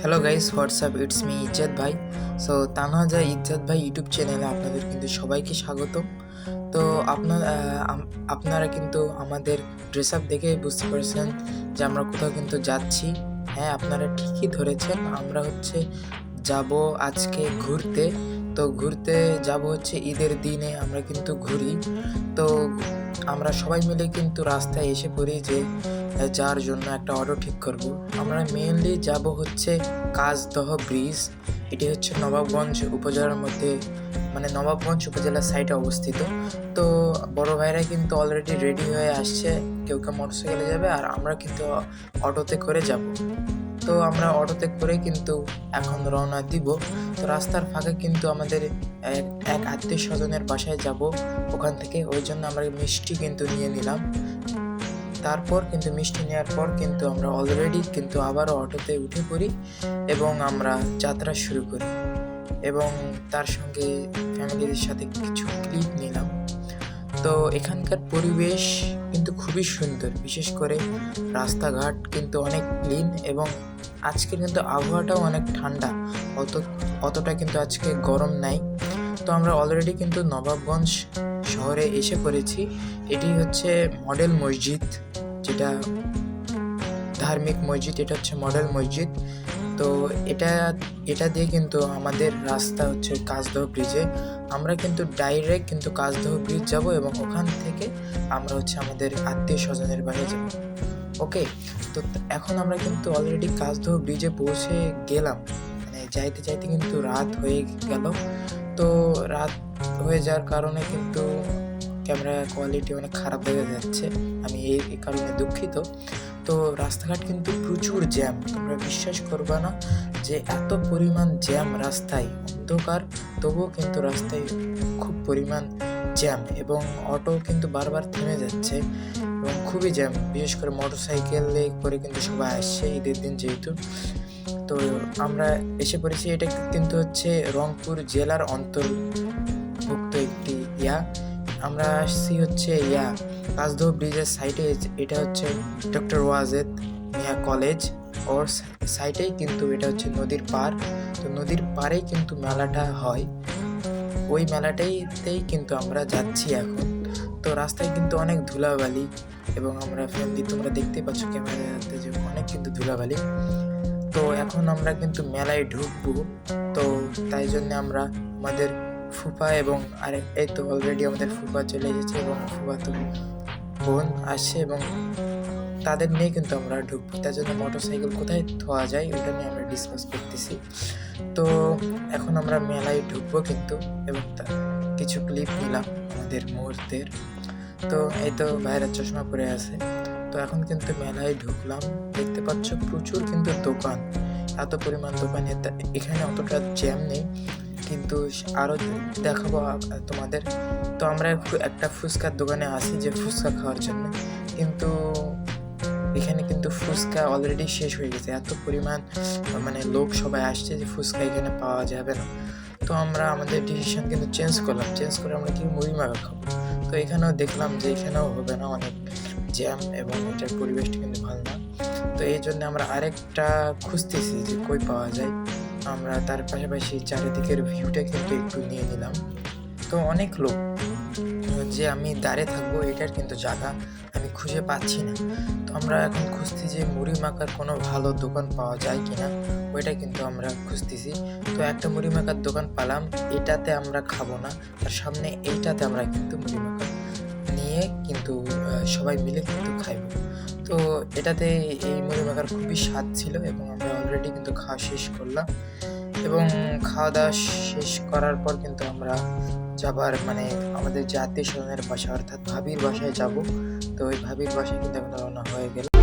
Hello guys what's up it's me Izzat ভাই সো তানহাজা ইজ্জত ভাই ইউটিউব চ্যানেলে আপনাদের কিন্তু সবাইকে স্বাগত তো আপনার আপনারা কিন্তু আমাদের ড্রেস আপ দেখে বুঝতে পারছেন যে আমরা কোথাও কিন্তু যাচ্ছি। হ্যাঁ আপনারা ঠিকই ধরেছেন, আমরা হচ্ছে যাব আজকে ঘুরতে। তো ঘুরতে যাব হচ্ছে ঈদের দিনে, আমরা কিন্তু ঘুরি। তো আমরা সবাই মিলে কিন্তু রাস্তায় এসে পড়ি যে যার জন্য একটা অটো ঠিক করব। আমরা মেনলি যাব হচ্ছে কাজদহ ব্রিজ। এটি হচ্ছে নবাবগঞ্জ উপজেলার মধ্যে মানে নবাবগঞ্জ উপজেলার সাইডে অবস্থিত। তো বড় ভাইরা কিন্তু অলরেডি রেডি হয়ে আসছে। কেউ কেউ মোটরসাইকেলে যাবে আর আমরা কিন্তু অটোতে করে যাব। তো আমরা অটোতে করে কিন্তু এখন রওনা দিব। তো রাস্তার ফাঁকে কিন্তু আমাদের এক আত্মীয় স্বজনের বাসায় যাব ওখান থেকে। ওই জন্য আমরা মিষ্টি কিন্তু নিয়ে নিলাম। তারপর কিন্তু মিষ্টি নেওয়ার পর কিন্তু আমরা অলরেডি কিন্তু আবারও অটোতে উঠে পড়ি এবং আমরা যাত্রা শুরু করি এবং তার সঙ্গে ফ্যামিলির সাথে কিছু ক্লিপ নিলাম। তো এখানকার পরিবেশ কিন্তু খুবই সুন্দর। বিশেষ করে রাস্তাঘাট কিন্তু অনেক ক্লিন এবং আজকের কিন্তু আবহাওয়াটাও অনেক ঠান্ডা, অত অতটা কিন্তু আজকে গরম নাই। তো আমরা অলরেডি কিন্তু নবাবগঞ্জ শহরে এসে পড়েছি। এটি হচ্ছে মডেল মসজিদ, যেটা ধার্মিক মসজিদ, এটা হচ্ছে মডেল মসজিদ। তো এটা এটা দিয়ে কিন্তু আমাদের রাস্তা হচ্ছে কাজদহ ব্রিজে। আমরা কিন্তু ডাইরেক্ট কিন্তু কাজদহ ব্রিজ যাব এবং ওখান থেকে আমরা হচ্ছে আমাদের আত্মীয় স্বজনের বাড়ি যাব। ওকে, তো এখন আমরা কিন্তু অলরেডি কাজদহ ব্রিজে পৌঁছে গেলাম। মানে যাইতে যাইতে কিন্তু রাত হয়ে গেল। তো রাত হয়ে যাওয়ার কারণে কিন্তু ক্যামেরা কোয়ালিটি অনেক খারাপ হয়ে যাচ্ছে। আমি এই কারণে দুঃখিত। তো রাস্তাঘাট কিন্তু প্রচুর জ্যাম তোমরা বিশ্বাস করবে না যে এত পরিমাণ জ্যাম রাস্তায়। অন্ধকার, তবুও কিন্তু রাস্তায় খুব পরিমাণ জ্যাম এবং অটো কিন্তু বারবার থেমে যাচ্ছে। এবং খুবই জ্যাম, বিশেষ করে মোটর সাইকেলে করে কিন্তু সবাই আসছে ঈদের দিন যেহেতু। তো আমরা এসে পড়েছি, এটা কিন্তু হচ্ছে রংপুর জেলার অন্তর্ভুক্ত একটি ইয়া। আমরা আসছি হচ্ছে ইয়া কাজদহ ব্রিজের সাইডে এটা হচ্ছে ডক্টর ওয়াজেদ মিয়া কলেজ ওর সাইটেই কিন্তু এটা হচ্ছে নদীর পার। তো নদীর পাড়েই কিন্তু মেলাটা হয়। ওই মেলাটাইতেই কিন্তু আমরা যাচ্ছি এখন। তো রাস্তায় কিন্তু অনেক ধুলাবালি এবং আমরা ফ্যামিলি, তোমরা দেখতেই পাচ্ছ ক্যামেরাতে যে অনেক কিন্তু ধুলাবালি। তো এখন আমরা কিন্তু মেলায় ঢুকবো। তো তাই জন্য আমরা আমাদের ফুফা এবং আর, এই তো অলরেডি আমাদের ফুফা চলে এসেছে এবং ফুফা তো বোন আসছে এবং তাদের নিয়ে কিন্তু আমরা ঢুকবো। তার জন্য মোটর সাইকেল কোথায় থোয়া যায় ওটা নিয়ে আমরা ডিসকাস করতেছি। তো এখন আমরা মেলায় ঢুকবো কিন্তু এবং তা, কিছু ক্লিপ নিলাম আমাদের মুহূর্তের। তো এই তো ভাইরা চশমা পরে আছে। তো এখন কিন্তু মেলায় ঢুকলাম। দেখতে পাচ্ছ প্রচুর কিন্তু দোকান। এত পরিমাণ দোকান। এখানে অতটা জ্যাম নেই। কিন্তু আরও দেখাবো তোমাদের। তো আমরা একটা ফুচকার দোকানে আসি যে ফুচকা খাওয়ার জন্য। কিন্তু এখানে কিন্তু ফুচকা অলরেডি শেষ হয়ে গেছে। এত পরিমাণ মানে লোক সবাই আসছে যে ফুচকা এখানে পাওয়া যাবে না। তো আমরা আমাদের ডিসিশন কিন্তু চেঞ্জ করলাম। চেঞ্জ করে আমরা কি মুড়ি মাখা খাব? তো এখানেও দেখলাম যে এখানেও হবে না অনেক জ্যাম এবং এটার পরিবেশটা কিন্তু ভালো না। তো এই জন্য আমরা আরেকটা খুঁজতেছি যে কই পাওয়া যায়। আমরা তার পাশাপাশি চারিদিকের ভিউটা কিন্তু একটু নিয়ে নিলাম। তো অনেক লোক যে আমি দাঁড়িয়ে থাকব এটার কিন্তু জায়গা আমি খুঁজে পাচ্ছি না। তো আমরা এখন খুঁজছি যে মুড়ি মাখার কোনো ভালো দোকান পাওয়া যায় কিনা, ওইটা কিন্তু আমরা খুঁজতেছি। তো একটা মুড়ি মাখার দোকান পালাম, এটাতে আমরা খাব না তার সামনে এইটাতে আমরা কিন্তু মুড়ি নিয়ে কিন্তু সবাই মিলে কিন্তু খাইব। তো এটাতে এই মুড়ি মাখার খুবই স্বাদ ছিল এবং আমরা অলরেডি কিন্তু খাওয়া শেষ করলাম। এবং খাওয়া দাওয়া শেষ করার পর কিন্তু আমরা যাবার মানে আমাদের জাতীয় আত্মীয় স্বজনের বাসা অর্থাৎ ভাবির বাসায় যাব। তো ওই ভাবির বাসায় কিন্তু আমরা রওনা হয়ে গেল